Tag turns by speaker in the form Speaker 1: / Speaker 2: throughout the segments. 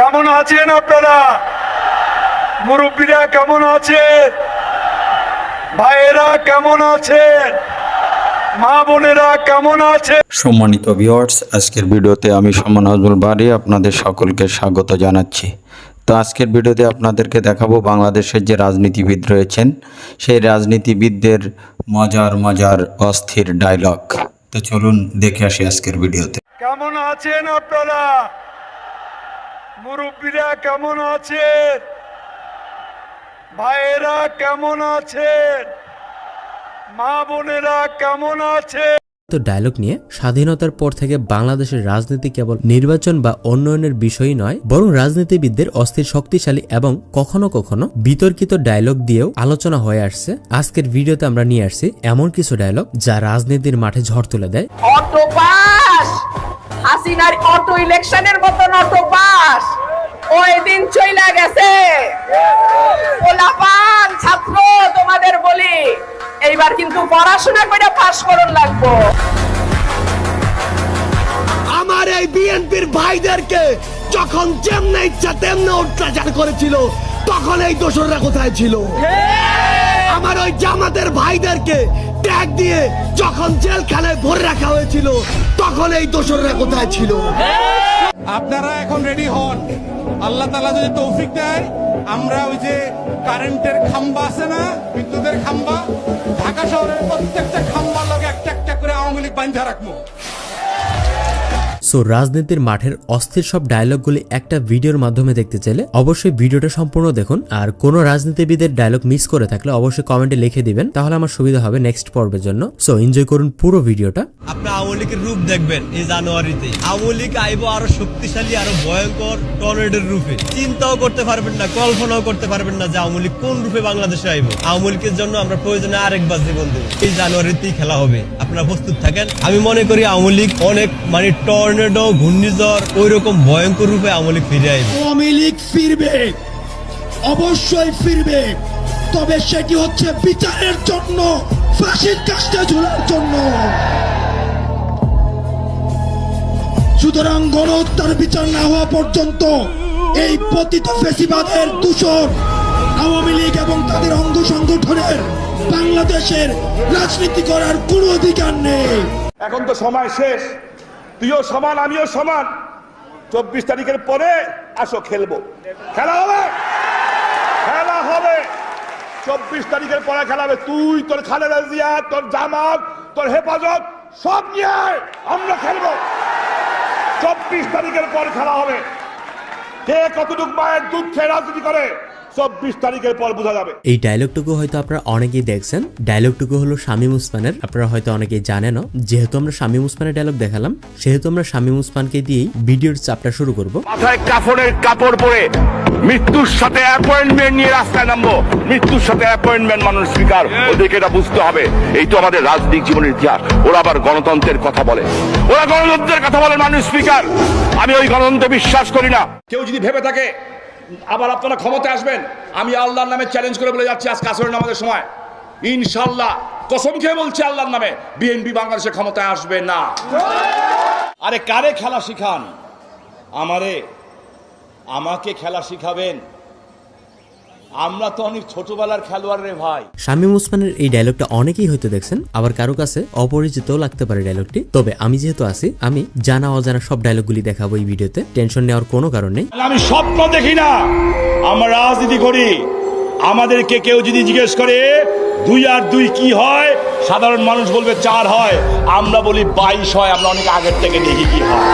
Speaker 1: কেমন আছেন আপনারা? মুরব্বীরা কেমন আছে ভাইয়েরা কেমন আছেন? মা বোনেরা কেমন আছে
Speaker 2: সম্মানিত ভিউয়ার্স আজকের ভিডিওতে আমি সম্মান আজমুল বাড়ি আপনাদের সকলকে স্বাগত জানাচ্ছি। তো আজকের ভিডিওতে আপনাদেরকে দেখাবো বাংলাদেশের যে রাজনীতিবিদ রয়েছেন সেই রাজনীতিবিদদের মজার মজার অস্থির ডায়লগ তো চলুন দেখে আসি আজকের ভিডিওতে।
Speaker 1: কেমন আছেন আপনারা? মুরব্বীরা কেমন আছেন? ভাইয়েরা কেমন আছেন? মা বোনেরা কেমন আছে
Speaker 3: তো ডায়লগ নিয়ে স্বাধীনতার পর থেকে বাংলাদেশের রাজনীতি কেবল নির্বাচন বা উন্নয়নের বিষয়ই নয় বরং রাজনীতিবিদদের অস্থির শক্তিশালী এবং কখনো কখনো বিতর্কিত ডায়লগ দিয়েও আলোচনা হয়ে আসছে। আজকের ভিডিওতে আমরা নিয়ে আসছি এমন কিছু ডায়লগ যা রাজনীতির মাঠে ঝড় তুলে দেয়।
Speaker 4: হাসিনার অটো ইলেকশনের মতন অটো পাস ওই দিন চইলা গেছে। পোলাপান ছাত্র তোমাদের বলি। এইবার কিন্তু পড়াশোনা করে পাস করুন লাগবো।
Speaker 5: আমার এই বিএনপির ভাইদেরকে যখন যেমনে ইচ্ছা তেমনে অত্যাচার করেছিল তখন এই দোসররা কোথায় ছিল? আমার ওই জামাতের ভাইদেরকে ট্যাগ দিয়ে যখন জেলখানায় ভরে রাখা হয়েছিল, তখন এই দোসররা কোথায় ছিল?
Speaker 6: আপনারা এখন রেডি হন। আল্লাহ তালা যদি তৌফিক দেয় আমরা ওই যে কারেন্টের খাম্বা আছে না, বিদ্যুতের খাম্বা, ঢাকা শহরের প্রত্যেকটা খাম্বার লগে একটা একটা করে আওয়ামী লীগ বান্ধা রাখব।
Speaker 3: সো রাজনীতির মাঠের অস্থির সব ডায়লগগুলি একটা ভিডিওর মাধ্যমে দেখতে চাইলে অবশ্যই ভিডিওটা সম্পূর্ণ দেখুন। আর কোনো রাজনীতিবিদের ডায়লগ মিস করে থাকলে অবশ্যই কমেন্টে লিখে দিবেন, তাহলে আমার সুবিধা হবে নেক্সট পর্বের জন্য। সো এনজয় করুন পুরো ভিডিওটা
Speaker 7: আপনার আওয়ামী রূপ দেখবেন এই জানুয়ারিতে। আওয়ামী আইব আরও শক্তিশালী, আরও ভয়ঙ্কর টর্নেডোর রূপে। চিন্তাও করতে পারবেন না, কল্পনাও করতে পারবেন না যে আওয়ামী কোন রূপে বাংলাদেশে আইব। আওয়ামী লীগের জন্য আমরা প্রয়োজনে আরেকবার জীবন দেবো। এই জানুয়ারিতেই খেলা হবে। আপনারা প্রস্তুত থাকেন। আমি মনে করি আওয়ামী অনেক মানে টর্নেডো ঘূর্ণিঝড় ওই রকম ভয়ঙ্কর রূপে আওয়ামী লীগ ফিরে আইব।
Speaker 5: আওয়ামী লীগ ফিরবে অবশ্যই ফিরবে তবে সেটি হচ্ছে বিচারের জন্য ফাঁসির কাজটা ঝোলার জন্য। সুতরাং গণহত্যার বিচার না হওয়া পর্যন্ত এই পতিত ফেসিবাদের দূষণ আওয়ামী লীগ এবং তাদের অঙ্গ সংগঠনের বাংলাদেশের রাজনীতি করার কোনো অধিকার নেই।
Speaker 1: এখন তো সময় শেষ। তুইও সমান, আমিও সমান। চব্বিশ তারিখের পরে আসো, খেলব। খেলা হবে? খেলা হবে। চব্বিশ তারিখের পরে খেলা হবে। তুই, তোর খালেদা জিয়া, তোর জামাত, তোর হেফাজত, সব নিয়ে আমরা খেলব। চব্বিশ তারিখের পর খেলা হবে। কে কতটুকু মায়ের দুধ খেয়ে রাজনীতি করে? চব্বিশ তারিখের পর বোঝা যাবে।
Speaker 3: এই ডায়লগটুকু হয়তো আপনারা অনেকেই দেখছেন। ডায়লগটুকু হলো শামীম উসমানের। আপনারা হয়তো অনেকেই জানেনও। যেহেতু আমরা শামীম উসমানের ডায়লগ দেখালাম সেহেতু আমরা শামীম উসমানকে দিয়েই ভিডিওর চাপটা শুরু করব।
Speaker 8: মাথায় কাফনের কাপড় পরে মৃত্যুর সাথে অ্যাপয়েন্টমেন্ট নিয়ে রাস্তায় নামবো। মৃত্যুর সাথে অ্যাপয়েন্টমেন্ট মানুষ স্বীকার। ওদেরকে এটা বুঝতে হবে। এই তো আমাদের রাজনৈতিক জীবনের ইতিহাস। ওরা আবার গণতন্ত্রের কথা বলে। ওরা গণতন্ত্রের কথা বলে মানুষ স্পিকার আমি ওই গণতন্ত্রে বিশ্বাস করি না।
Speaker 9: কেউ যদি ভেবে থাকে আবার আপনারা ক্ষমতায় আসবেন? আমি আল্লাহর নামে চ্যালেঞ্জ করে বলে যাচ্ছি আজকে আসরের নামাজের সময়। ইনশাল্লাহ কসম খেয়ে বলছি আল্লাহর নামে, বিএনপি বাংলাদেশে ক্ষমতায় আসবে না। আরে কারে খেলা শিখান? আমারে। আমাকে খেলা শিখাবেন? আমরা তো অনেক ছোটবেলার খেলোয়াড় রে ভাই।
Speaker 3: শামীম উসমানের এই ডায়লগটা অনেকেই হয়তো দেখছেন আবার কারও কাছে অপরিচিতও লাগতে পারে ডায়লগটি তবে আমি যেহেতু আছি আমি জানা অজানা সব ডায়লগগুলি দেখাবো এই ভিডিওতে টেনশন নেওয়ার কোনো কারণ নেই।
Speaker 9: আমি স্বপ্ন দেখি না। আমরা রাজনীতি করি। আমাদেরকে কেউ যদি জিজ্ঞেস করে দুই আর দুই কি হয়? সাধারণ মানুষ বলবে চার হয়। আমরা বলি বাইশ হয়। আমরা অনেক আগের থেকে দেখি কি হয়।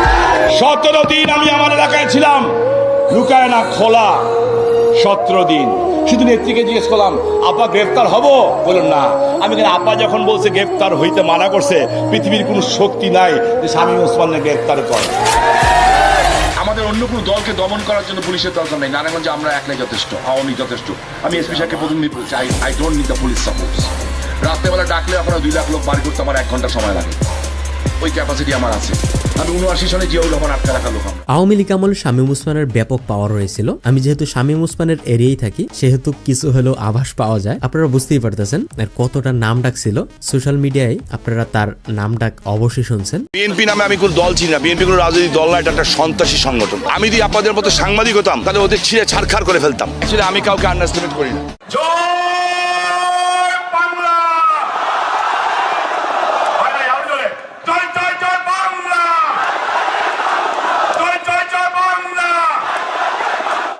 Speaker 9: সতেরো দিন আমি আমার এলাকায় ছিলাম। লুকায় না খোলা। সতেরো দিন। শুধু নেত্রীকে জিজ্ঞেস করলাম আপা গ্রেফতার হব? বলুন না। আমি কেন আপা যখন বলছে গ্রেফতার হইতে মানা করছে, পৃথিবীর কোনো শক্তি নাই যে স্বামী ওসমানকে গ্রেফতার করে।
Speaker 10: আমাদের অন্য কোনো দলকে দমন করার জন্য পুলিশের দরকার নেই। নারায়ণগঞ্জে আমরা একলাই যথেষ্ট, আওয়ামী যথেষ্ট। আমি এসপি সাহেবকে প্রথম চাই I don't need the police supports রাত্রেবেলা ডাকলে আপনারা দুই লাখ লোক বাড়ি করতে আমার এক ঘণ্টা সময় লাগে। ওই ক্যাপাসিটি আমার আছে। আমি উনআশি সনে জিয়াউর রহমান আটকা রাখা লোক
Speaker 3: আওয়ামী লীগ আমলে শামীম উসমানের ব্যাপক পাওয়ার রয়েছিল। আমি যেহেতু শামীম উসমানের এরিয়াই থাকি সেহেতু কিছু হলেও আভাস পাওয়া যায়। আপনারা বুঝতেই পারতেছেন আর কতটা নাম ডাক ছিল সোশ্যাল মিডিয়ায় আপনারা তার নাম ডাক অবশ্যই শুনছেন।
Speaker 8: বিএনপি নামে আমি কোনো দল চিনি না। বিএনপি কোনো রাজনৈতিক দল না এটা একটা সন্ত্রাসী সংগঠন। আমি যদি আপনাদের মতো সাংবাদিক হতাম তাহলে ওদের ছিঁড়ে ছাড়খাড় করে ফেলতাম। আসলে আমি কাউকে আন্ডারস্টিমেট করি না।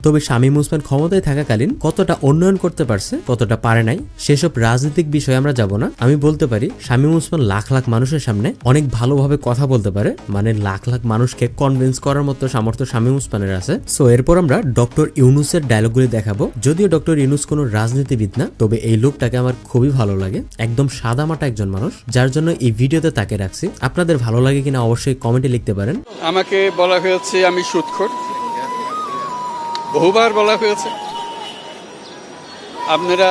Speaker 3: তবে শামীম উসমান ক্ষমতায় থাকাকালীন কতটা উন্নয়ন করতে পারছে, কতটা পারে নাই, সেসব রাজনৈতিক বিষয়ে আমরা যাব না। আমি বলতে পারি, শামীম উসমান লাখ লাখ মানুষের সামনে অনেক ভালোভাবে কথা বলতে পারে মানে লাখ লাখ মানুষকে কনভিন্স করার মতো সামর্থ্য শামীম উসমানের আছে। সো এরপর আমরা ডক্টর ইউনুসের ডায়লগগুলি দেখাবো। যদিও ডক্টর ইউনুস কোনো রাজনীতিবিদ না, তবে এই লোকটাকে আমার খুবই ভালো লাগে। একদম সাদামাটা একজন মানুষ, যার জন্য এই ভিডিওতে তাকে রাখছি। আপনাদের ভালো লাগে কিনা অবশ্যই কমেন্টে লিখতে পারেন।
Speaker 11: আমাকে বলা হয়েছে আমি সুৎখর। বহুবার বলা হয়েছে। আপনারা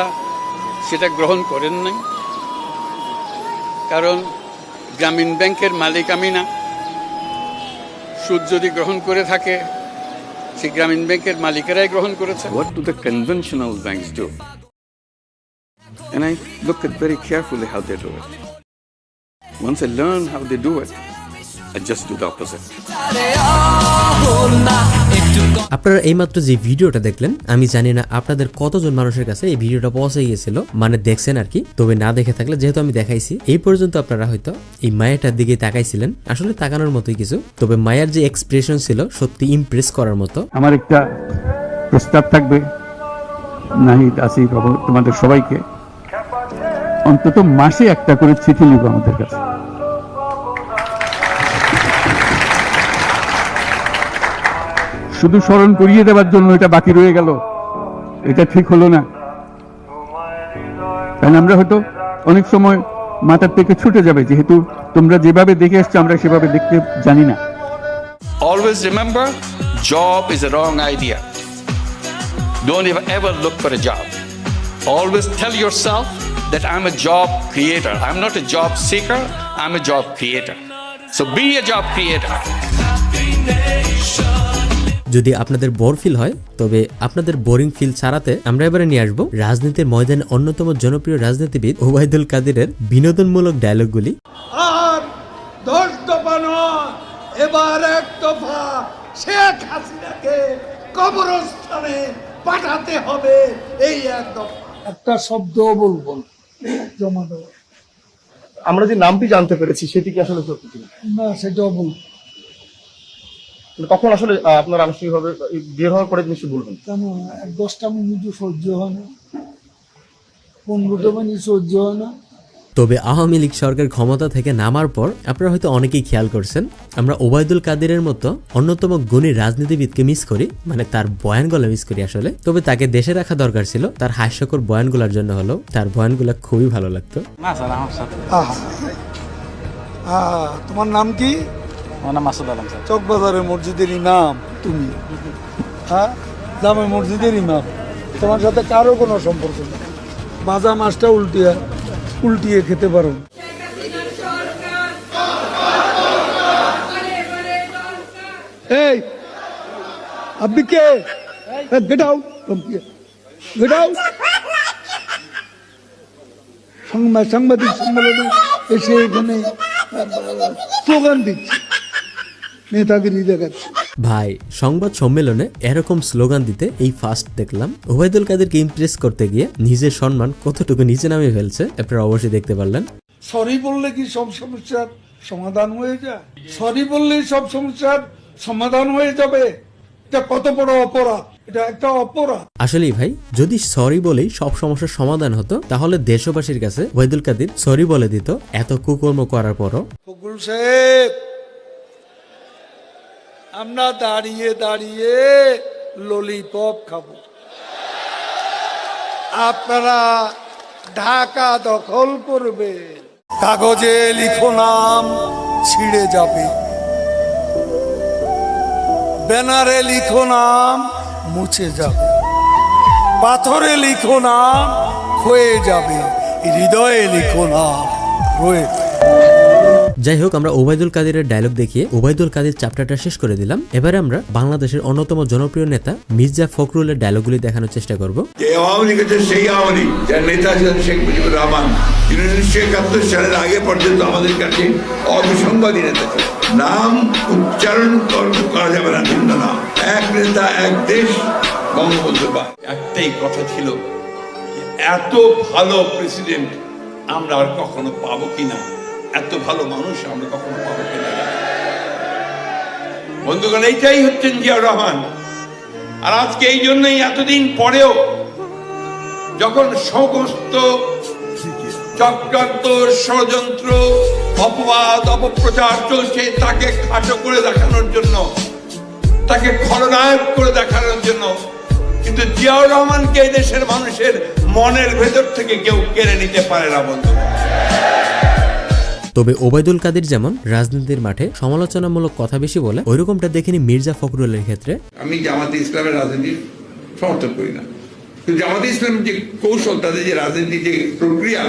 Speaker 11: সেটা গ্রহণ করেন নাই। কারণ গ্রামীণ ব্যাংকের মালিক আমি না। সুদ যদি গ্রহণ করে থাকে সে গ্রামীণ ব্যাংকের মালিকেরাই গ্রহণ করেছে what do the conventional banks do And I look at very carefully how they do it. Once I learn how they do it, I just do the opposite.
Speaker 3: আপনারা এইমাত্র যে ভিডিওটা দেখলেন, আমি জানি না আপনাদের কতজন মানুষের কাছে এই ভিডিওটা পৌঁছে গিয়েছিল মানে দেখছেন আর কি, তবে না দেখে থাকলে যেহেতু আমি দেখাইছি, এই পর্যন্ত আপনারা হয়তো এই মায়াটার দিকে তাকাইছিলেন। আসলে তাকানোর মতোই কিছু, তবে মায়ার যে এক্সপ্রেশন ছিল, সত্যি ইমপ্রেস করার মতো।
Speaker 11: আমার একটা প্রস্তাব থাকবে, নাহিদ তোমাদের সবাইকে। অন্তত মাসে একটা করে চিঠি লিখব আমাদের কাছে। শুধু স্মরণ করিয়ে দেওয়ার জন্য এটা বাকি রয়ে গেল এটা ঠিক হলো না কারণ আমরা হয়তো অনেক সময় মাথার থেকে ছুটে যাবে যেহেতু তোমরা যেভাবে দেখে এসছো আমরা সেভাবে দেখতে জানি না
Speaker 12: remember, job is a wrong idea. Don't ever, ever look for a job. Always tell yourself that I'm a job creator. I'm not a job seeker, I'm a job creator. So be a job creator.
Speaker 3: যদি আপনাদের bore feel হয় তবে আপনাদের boring feel ছাড়াতে আমরা এবারে নিয়ে আসব রাজনীতির ময়দানে অন্যতম জনপ্রিয় রাজনীতিবিদ ওবায়দুল কাদিরের বিনোদনমূলক ডায়লগগুলি
Speaker 1: আর দশ দফা নয় এবার এক দফা শেখ হাসিনাকে কবরস্থানে পাঠাতে হবে এই এক দফা। একটা শব্দ বলব জমা দেবো।
Speaker 13: আমরা যে নামটি জানতে পেরেছি সেটি কি আসলে সত্যি
Speaker 1: না সেটাও বলব।
Speaker 13: তখন আসলে আপনার আনুষ্ঠানিকভাবে বের হওয়ার পরে নিশ্চয়ই বলবেন?
Speaker 1: কেন? দশটা মিনিট সহ্য হয় না। পনেরোটা মিনিট সহ্য হয় না।
Speaker 3: তবে আওয়ামী লীগ সরকার ক্ষমতা থেকে নামার পর আপনারা হয়তো অনেকেই খেয়াল করছেন আমরা ওবায়দুল কাদিরের মতো অন্যতম গুণী রাজনীতিবিদকে মিস করি মানে তার বয়ানগুলো মিস করি আসলে। তবে তাকে দেশে রাখা দরকার ছিল তার হাস্যকর বয়ানগুলোর জন্য হলো তার বয়ানগুলো খুবই ভালো লাগতো।
Speaker 1: আহা। আহা, চকবাজারের মসজিদের ইমাম তুমি। হ্যাঁ? জামে মসজিদের ইমাম। তোমার সাথে কারও কোনো সম্পর্ক নেই। মাজা মাছটা উল্টিয়ে উল্টিয়ে খেতে পারো। এই, আপনি কে? গেট সাংবাদিক সম্মেলনে এসে এখানে স্লোগান দিচ্ছে। নেতাগিরি দেখাচ্ছে
Speaker 3: ভাই সংবাদ সম্মেলনে এরকম স্লোগান দিতে এই ফার্স্ট দেখলাম। ওবায়দুল কাদেরকে ইমপ্রেস করতে গিয়ে নিজের সম্মান কতটুকু নিচে নামে ফেলছে আপনারা অবশ্যই দেখতে পারলেন।
Speaker 1: সরি বললে কি সব সমস্যার সমাধান হয়ে যায়? সরি বললেই সব সমস্যার সমাধান হয়ে যাবে। এটা কত বড় অপরাধ? এটা একটা অপরাধ।
Speaker 3: আসলেই ভাই যদি সরি বলেই সব সমস্যার সমাধান হতো তাহলে দেশবাসীর কাছে ওবায়দুল কাদির সরি বলে দিত এত কুকর্ম করার পরও।
Speaker 1: ফকুল সাহেব! আমরা দাঁড়িয়ে দাঁড়িয়ে ললিপপ খাব। আপনারা ঢাকা দখল করবে কাগজে লিখো নাম, ছিঁড়ে যাবে। ব্যানারে লিখো নাম, মুছে যাবে। পাথরে লিখো নাম, ক্ষয়ে যাবে। হৃদয়ে লিখো নাম, রয়ে
Speaker 3: যাই হোক আমরা ওবায়দুল কাদেরের ডায়লগ দেখিয়ে ওবায়দুল কাদের চ্যাপ্টারটা শেষ করে দিলাম। এবারে আমরা বাংলাদেশের অন্যতম জনপ্রিয় নেতা মির্জা ফখরুলের ডায়লগগুলি দেখানোর চেষ্টা করব।
Speaker 14: আওয়ামী সেই আওয়ামী যার নেতা ছিলেন শেখ মুজিবুর রহমান, তিনি উনিশশো একাত্তর সালের আগে পর্যন্ত আমাদের কাছে অবিসংবাদী নেতা নাম উচ্চারণ কর- যাবে না ভিন্ন নাম। এক নেতা, এক দেশ বঙ্গবন্ধু একটাই কথা ছিল এত ভালো প্রেসিডেন্ট আমরা আর কখনো পাবো কিনা? এত ভালো মানুষ আমরা কখনো পাবো কিনা বন্ধুগণ, এইটাই হচ্ছেন জিয়াউর রহমান। আর আজকে এই জন্যই এতদিন পরেও যখন সমস্ত চক্রান্ত, ষড়যন্ত্র, অপবাদ, অপপ্রচার চলছে, তাকে খাটো করে দেখানোর জন্য, তাকে খলনায়ক করে দেখানোর জন্য, কিন্তু জিয়াউর রহমানকে এই দেশের মানুষের মনের ভেতর থেকে কেউ কেড়ে নিতে পারে না বন্ধু
Speaker 3: তবে ওবায়দুল কাদের যেমন রাজনীতির মাঠে সমালোচনামূলক কথা বেশি বলে, ওইরকমটা দেখিনি মির্জা ফখরুলের ক্ষেত্রে।
Speaker 14: আমি জামাতে ইসলামের রাজনীতির সমর্থন করি না। জামাতে ইসলামের যে কৌশল, তাদের যে রাজনীতির যে প্রক্রিয়া,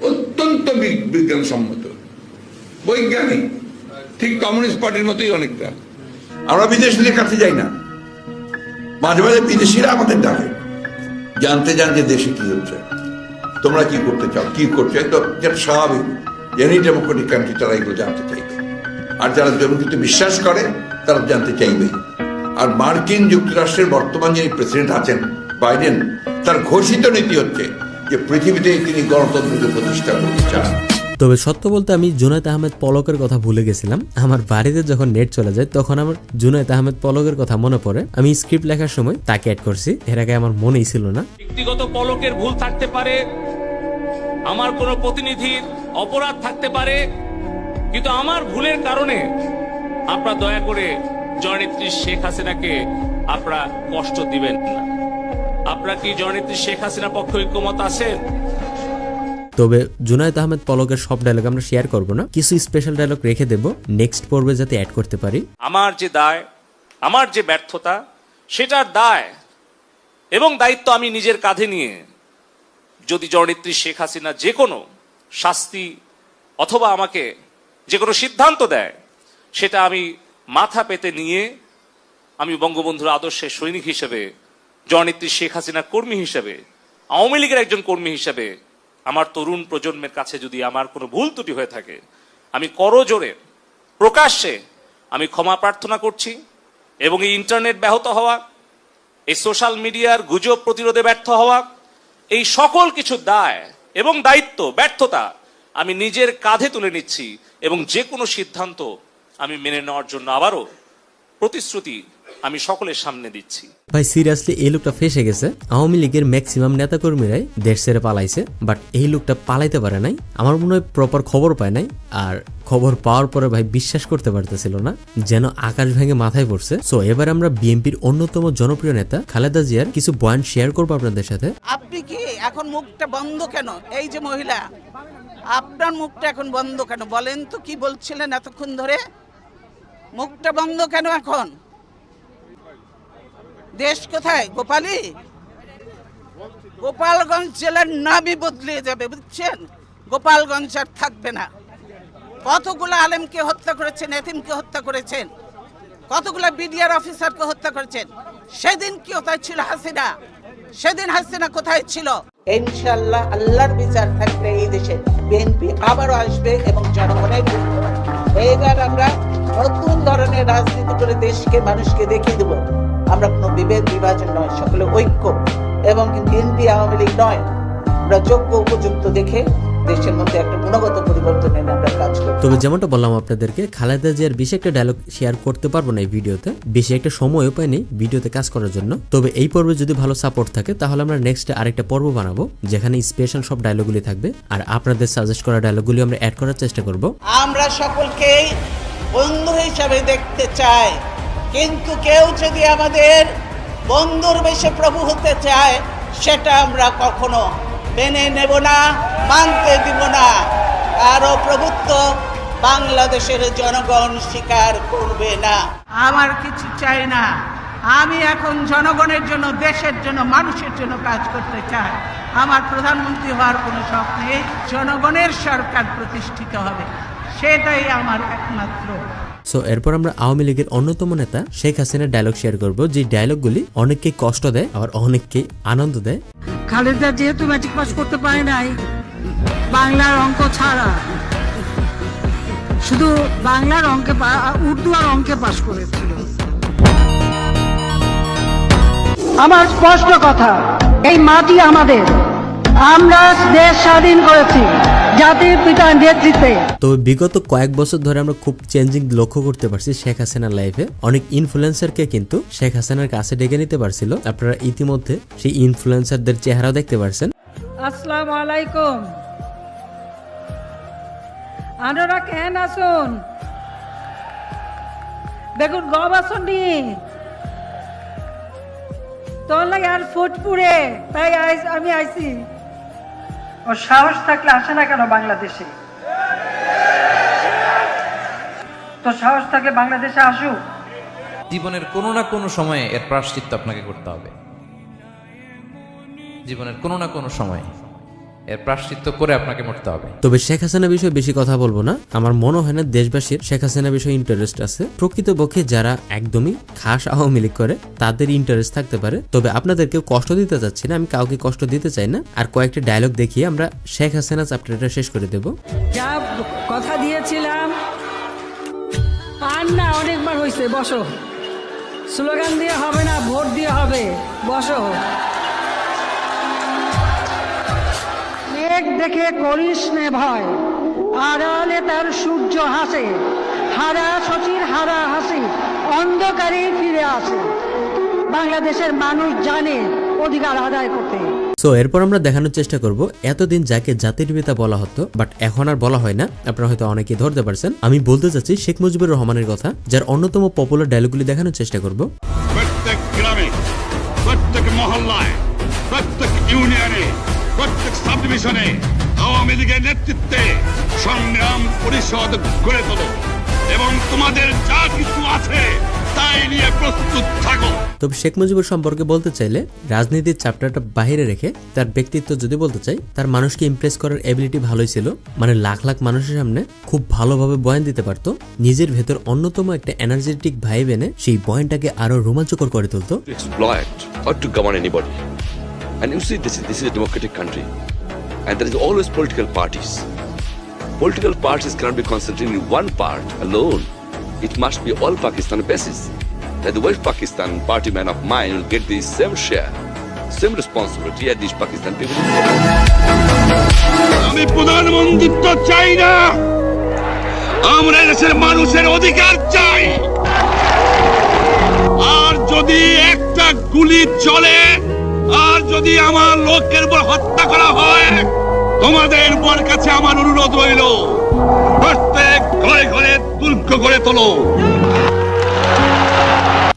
Speaker 14: অত্যন্ত বিজ্ঞানসম্মত। বৈজ্ঞানিক। ঠিক কমিউনিস্ট পার্টির মতোই অনেকটা। আমরা বিদেশিদের কাছে যাই না। মাঝে মাঝে বিদেশিরা আমাদের ডাকে। জানতে যে দেশে কি হচ্ছে? তোমরা কি করতে চাও? কি করছ? যেটা স্বাভাবিক। এনি ডেমোক্রেটিক কান্ট্রি তারা এগুলো জানতে চাইবে। আর যারা জনগণকে বিশ্বাস করে তারা জানতে চাইবে। আর মার্কিন যুক্তরাষ্ট্রের বর্তমান যিনি প্রেসিডেন্ট আছেন বাইডেন তার ঘোষিত নীতি হচ্ছে যে পৃথিবীতে তিনি গণতন্ত্রকে প্রতিষ্ঠা করতে চান।
Speaker 3: তবে সত্য বলতে আমি জুনায়দ আহমেদ পলকের কথা ভুলে গেছিলাম। আমার বাড়িতে যখন নেট চলে যায় তখন আমার জুনায়দ আহমেদ পলকের কথা মনে পড়ে। আমি স্ক্রিপ্ট লেখার সময় তাকে অ্যাড করছি। এর আগে আমার মনেই ছিল না।
Speaker 15: ব্যক্তিগত পলকের ভুল থাকতে পারে আমার কোনো প্রতিনিধির অপরাধ থাকতে পারে কিন্তু আমার ভুলের কারণে আপনারা দয়া করে জননেত্রী শেখ হাসিনাকে আপনারা কষ্ট দিবেন না। আপনারা কি জননেত্রী শেখ হাসিনা পক্ষে ঐক্যমত আছেন?
Speaker 3: তবে জুনায়দ আহমেদ পলকের সব ডায়লগ আমরা শেয়ার করব না। কিছু স্পেশাল ডায়লগ রেখে দেব। নেক্সট পর্বে যাতে অ্যাড করতে পারি।
Speaker 15: আমার যে দায় আমার যে ব্যর্থতা সেটার দায় এবং দায়িত্ব আমি নিজের কাঁধে নিয়ে যদি জননেত্রী শেখ হাসিনা যে কোনো শাস্তি অথবা আমাকে যে কোনো সিদ্ধান্ত দেয়, সেটা আমি মাথা পেতে নিয়ে আমি বঙ্গবন্ধুর আদর্শের সৈনিক হিসেবে, জননেত্রী শেখ হাসিনা কর্মী হিসেবে, আওয়ামী লীগের একজন কর্মী হিসেবে আমার তরুণ প্রজন্মের কাছে যদি আমার কোনো ভুল ত্রুটি হয়ে থাকে, আমি করজোরে প্রকাশ্যে আমি ক্ষমা প্রার্থনা করছি এবং এই ইন্টারনেট ব্যাহত হওয়া, এই সোশ্যাল মিডিয়ার গুজব প্রতিরোধে ব্যর্থ হওয়া এই সকল কিছু দায় এবং দায়িত্ব, ব্যর্থতা আমি নিজের কাঁধে তুলে নিচ্ছি এবং যে কোনো সিদ্ধান্ত আমি মেনে নেওয়ার জন্য আবারও প্রতিশ্রুতি আমি সকলের সামনে দিচ্ছি।
Speaker 3: ভাই সিরিয়াসলি এই লোকটা ফেসে গেছে। আওয়ামী লীগের ম্যাক্সিমাম নেতাকর্মীরাই দেশ ছেড়ে পালাইছে বাট এই লোকটা পালাইতে পারে নাই। আমার মনে হয় প্রপার খবর পায় নাই। আর খবর পাওয়ার পরে ভাই বিশ্বাস করতে পারতেছিল না যেন আকাশ ভেঙে মাথায় পড়ছে। সো এবার আমরা বিএনপির অন্যতম জনপ্রিয় নেতা খালেদা জিয়ার কিছু বয়ান শেয়ার করব আপনাদের সাথে।
Speaker 16: আপনি কি এখন মুখটা বন্ধ কেন? এই যে মহিলা আপনার মুখটা এখন বন্ধ কেন? বলেন তো কি বলছিলেন এতক্ষণ ধরে? মুখটা বন্ধ কেন এখন? দেশ কোথায়? গোপালী গোপালগঞ্জ জেলার নামই বদলে যাবে, বুঝছেন? গোপালগঞ্জ আর থাকবে না। কতগুলো আলেমকে হত্যা করেছেন, এতিমকে হত্যা করেছেন? কতগুলো বিডিআর অফিসারকে হত্যা করেছেন? সেদিন কি কোথায় ছিল হাসিনা? সেদিন হাসিনা কোথায় ছিল? ইনশাল্লাহ আল্লাহর বিচার থাকবে এই দেশে। বিএনপি আবারও আসবে এবং জনগণের এইবার আমরা নতুন ধরনের রাজনীতি করে দেশকে, মানুষকে দেখিয়ে দেব। আমরা কোনো বিভেদ বিভাজন নয় সকলে ঐক্য। এবং বিএনপি আওয়ামী লীগ নয়। আমরা যোগ্য উপযুক্ত দেখে দেশের মধ্যে একটা গুণগত পরিবর্তন এনে আমরা কাজ করব।
Speaker 3: তবে যেমনটা বললাম আপনাদেরকে খালেদা জিয়ার বেশি একটা ডায়লগ শেয়ার করতে পারব না এই ভিডিওতে বেশি একটা সময়ও পাইনি ভিডিওতে কাজ করার জন্য। তবে এই পর্বে যদি ভালো সাপোর্ট থাকে তাহলে আমরা নেক্সট আরেকটা পর্ব বানাবো যেখানে স্পেশাল সব ডায়লগগুলি থাকবে। আর আপনাদের সাজেস্ট করা ডায়লগগুলি আমরা অ্যাড করার চেষ্টা করব।
Speaker 16: আমরা সকলকেই বন্ধু হিসাবে দেখতে চাই। কিন্তু কেউ যদি আমাদের বন্ধুর বেশে প্রভু হতে চায়, সেটা আমরা কখনো মেনে নেব না, মানতে দিব না। আরও প্রভুত্ব বাংলাদেশের জনগণ স্বীকার করবে না। আমার কিছু চাই না। আমি এখন জনগণের জন্য, দেশের জন্য, মানুষের জন্য কাজ করতে চাই। আমার প্রধানমন্ত্রী হওয়ার কোনো শখ নেই। জনগণের সরকার প্রতিষ্ঠিত হবে।
Speaker 17: সেটাই আমার একমাত্র
Speaker 3: সো এরপর আমরা আওয়ামী লীগের অন্যতম নেতা শেখ হাসিনার ডায়লগ শেয়ার করব যে ডায়লগগুলি অনেককে কষ্ট দেয়, আবার অনেককে আনন্দ দেয়।
Speaker 17: খালেদা যেহেতু ম্যাট্রিক পাস করতে পারে নাই, বাংলার অঙ্ক ছাড়া। শুধু বাংলার অঙ্কে উর্দু আর অঙ্কে পাস করেছিল। আমার স্পষ্ট কথা, এই মাটি আমাদের। আমরা দেশ স্বাধীন করেছি। জাতির পিতার নেতৃত্বে।
Speaker 3: তবে বিগত কয়েক বছর ধরে আমরা খুব চেঞ্জিং লক্ষ্য করতে পারছি শেখ হাসিনার লাইফে অনেক ইনফ্লুয়েন্সারকে কিন্তু শেখ হাসিনার কাছে ডেকে নিতে পারছিল। আপনারা ইতিমধ্যে সেই ইনফ্লুয়েন্সারদের চেহারাও দেখতে পারছেন।
Speaker 17: আসসালামু আলাইকুম। আপনারা কেন আসুন দেখুন গম আসুন নি? তোর লাগে আর ফুটপুরে। তাই আমি আইছি। ও সাহস থাকলে আসে না কেন বাংলাদেশে? তো সাহস থাকলে বাংলাদেশে আসুক
Speaker 18: জীবনের কোনো না কোনো সময়ে এর প্রাশ্চিত্য আপনাকে করতে হবে। জীবনের কোনো না কোনো সময়ে। এর প্রাশ্চিত্য করে আপনাকে মরতে হবে।
Speaker 3: তবে শেখ হাসিনা বিষয়ে বেশি কথা বলব না। আমার মনে হয় না দেশবাসীর শেখ হাসিনা বিষয়ে ইন্টারেস্ট আছে। প্রকৃতপক্ষে যারা একদমই খাস আওয়ামী লীগ করে তাদের ইন্টারেস্ট থাকতে পারে। তবে আপনাদেরকেও কষ্ট দিতে চাচ্ছি না আমি কাউকে কষ্ট দিতে চাই না। আর কয়েকটা ডায়লগ দেখিয়ে আমরা শেখ হাসিনা চ্যাপ্টারটা শেষ করে দেব।
Speaker 17: যা কথা দিয়েছিলাম আর না অনেকবার হয়েছে বসো। স্লোগান দিয়ে হবে না ভোট দিয়ে হবে বসো। মেঘ দেখে করিস নে ভয়। আড়ালে তার সূর্য হাসে হারা শশীর হারা হাসি অন্ধকারে ফিরে আসে। বাংলাদেশের মানুষ জানে অধিকার আদায় করতে।
Speaker 3: সো এরপর আমরা দেখানোর চেষ্টা করব এতদিন যাকে জাতির পিতা বলা হতো বাট এখন আর বলা হয় না আপনারা হয়তো অনেকে ধরতে পারছেন। আমি বলতে চাচ্ছি শেখ মুজিবুর রহমানের কথা যার অন্যতম পপুলার ডায়লগগুলি দেখানোর চেষ্টা করব।
Speaker 8: প্রত্যেক গ্রামে ডিভিশনে আওয়ামী লীগের নেতৃত্বে সংগ্রাম পরিষদ গড়ে তোলো এবং তোমাদের যা কিছু আছে তাই নিয়ে প্রস্তুত থাকো
Speaker 3: তবে শেখ মুজিবুর সম্পর্কে বলতে চাইলে রাজনীতির চ্যাপ্টারটা বাইরে রেখে তার ব্যক্তিত্ব যদি বলতে চাই তার মানুষকে ইমপ্রেস করার এবিলিটি ভালোই ছিল মানে লাখ লাখ মানুষের সামনে খুব ভালোভাবে বয়ান দিতে পারতো নিজের ভেতর অন্যতম একটা এনার্জেটিক ভাইব এনে সেই বয়ানটাকে আরও রোমাঞ্চকর করে তুলতো
Speaker 19: to exploit or to govern anybody. And you see, this is, this is a democratic country. And there is always political parties. Political parties cannot be concentrated in one part alone. It must be all Pakistan basis. That the West Pakistan party man of mine will get the same share, same responsibility as these Pakistan people.
Speaker 8: আমি প্রধানমন্ত্রিত্ব চাই না আমরা দেশের মানুষের অধিকার চাই আর যদি একটা গুলি চলে যদি আমার লোকের উপর হত্যা করা হয় তোমাদের উপর কাছে আমার অনুরোধ রইল প্রত্যেক ঘরে ঘরে দুর্গ করে তোলো।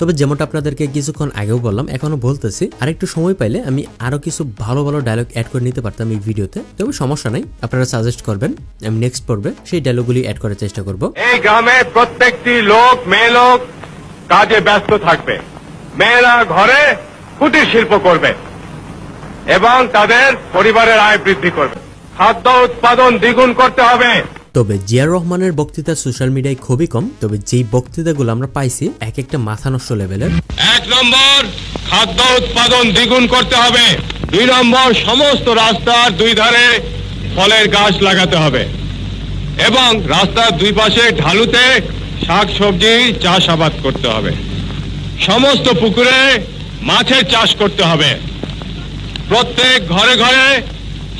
Speaker 3: তবে যেমনটা আপনাদেরকে কিছুক্ষণ আগেও বললাম এখনও বলতেছি আর একটু সময় পাইলে আমি আরও কিছু ভালো ভালো ডায়লগ অ্যাড করে নিতে পারতাম এই ভিডিওতে। তবে সমস্যা নাই আপনারা সাজেস্ট করবেন আমি নেক্সট পর্বে সেই ডায়লগগুলি অ্যাড করার চেষ্টা করব।
Speaker 20: এই গ্রামে প্রত্যেকটি লোক মেয়ে লোক কাজে ব্যস্ত থাকবে। মেয়েরা ঘরে কুটির শিল্প করবে। এবং তাদের পরিবারের আয় বৃদ্ধি করবে। খাদ্য উৎপাদন দ্বিগুণ করতে হবে।
Speaker 3: তবে জিয়ার রহমানের বক্তৃতা সোশ্যাল মিডিয়ায় খুবই কম তবে যেই বক্তৃতাগুলো আমরা পাইছি এক একটা মাথা নষ্ট লেভেলের।
Speaker 20: এক নম্বর খাদ্য উৎপাদন দ্বিগুণ করতে হবে। দুই নম্বর সমস্ত রাস্তার দুই ধারে ফলের গাছ লাগাতে হবে। এবং রাস্তার দুই পাশে ঢালুতে শাক সবজি চাষ আবাদ করতে হবে। সমস্ত পুকুরে মাছের চাষ করতে হবে। প্রত্যেক ঘরে ঘরে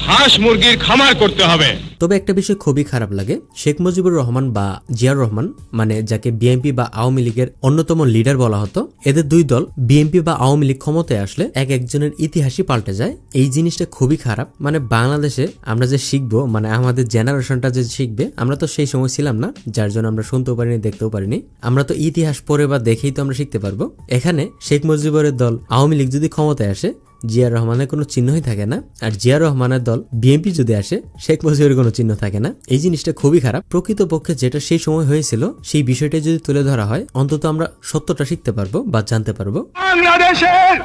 Speaker 20: হাঁস মুরগির খামার করতে হবে।
Speaker 3: তবে একটা বিষয় খুবই খারাপ লাগে। শেখ মুজিবুর রহমান বা জিয়ার রহমান মানে যাকে বিএনপি বা আওয়ামী লীগের অন্যতম লিডার বলা হতো, এদের দুই দল বিএনপি বা আওয়ামী লীগ ক্ষমতায় আসলে এক একজনের ইতিহাসই পাল্টে যায়। এই জিনিসটা খুবই খারাপ। মানে বাংলাদেশে আমরা যে শিখব মানে আমাদের জেনারেশনটা যে শিখবে, আমরা তো সেই সময় ছিলাম না, যার জন্য আমরা শুনতেও পারিনি, দেখতেও পারিনি। আমরা তো ইতিহাস পড়ে বা দেখেই তো আমরা শিখতে পারব। এখানে শেখ মুজিবুরের দল আওয়ামী লীগ যদি ক্ষমতায় আসে জিয়া রহমানের কোনো চিহ্নই থাকে না। আর জিয়া রহমানের দল বিএনপি যদি আসে, শেখ মুজিবের কোনো চিহ্ন থাকে না। এই জিনিসটা খুবই খারাপ। প্রকৃতপক্ষে যেটা সেই সময় হয়েছিল, সেই বিষয়টা যদি তুলে ধরা হয়, অন্তত আমরা সত্যটা শিখতে পারব বা জানতে পারব।
Speaker 20: বাংলাদেশের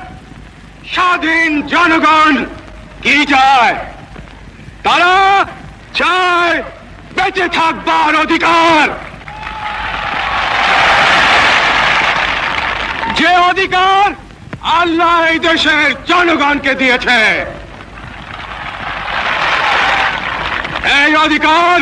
Speaker 20: স্বাধীন জনগণ কি চায়? তারা চায় বেঁচে থাকবার অধিকার। যে অধিকার আল্লাহ এই দেশের জনগণকে দিয়েছে। এই অধিকার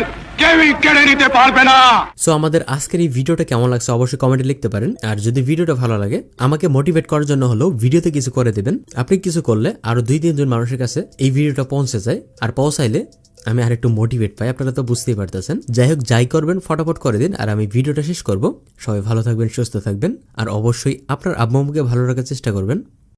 Speaker 3: সো আমাদের আজকের এই ভিডিওটা কেমন লাগছে অবশ্যই কমেন্টে লিখতে পারেন। আর যদি ভিডিওটা ভালো লাগে, আমাকে মোটিভেট করার জন্য হলেও ভিডিওতে কিছু করে দেবেন। আপনি কিছু করলে আরও দুই তিনজন মানুষের কাছে এই ভিডিওটা পৌঁছে যায়। আর পৌঁছাইলে আমি আর একটু মোটিভেট পাই, আপনারা তো বুঝতেই পারতেছেন। যাই হোক, যাই করবেন, ফটাফট করে দিন, আর আমি ভিডিওটা শেষ করব। সবাই ভালো থাকবেন, সুস্থ থাকবেন, আর অবশ্যই আপনার আব্বা ভালো রাখার চেষ্টা করবেন।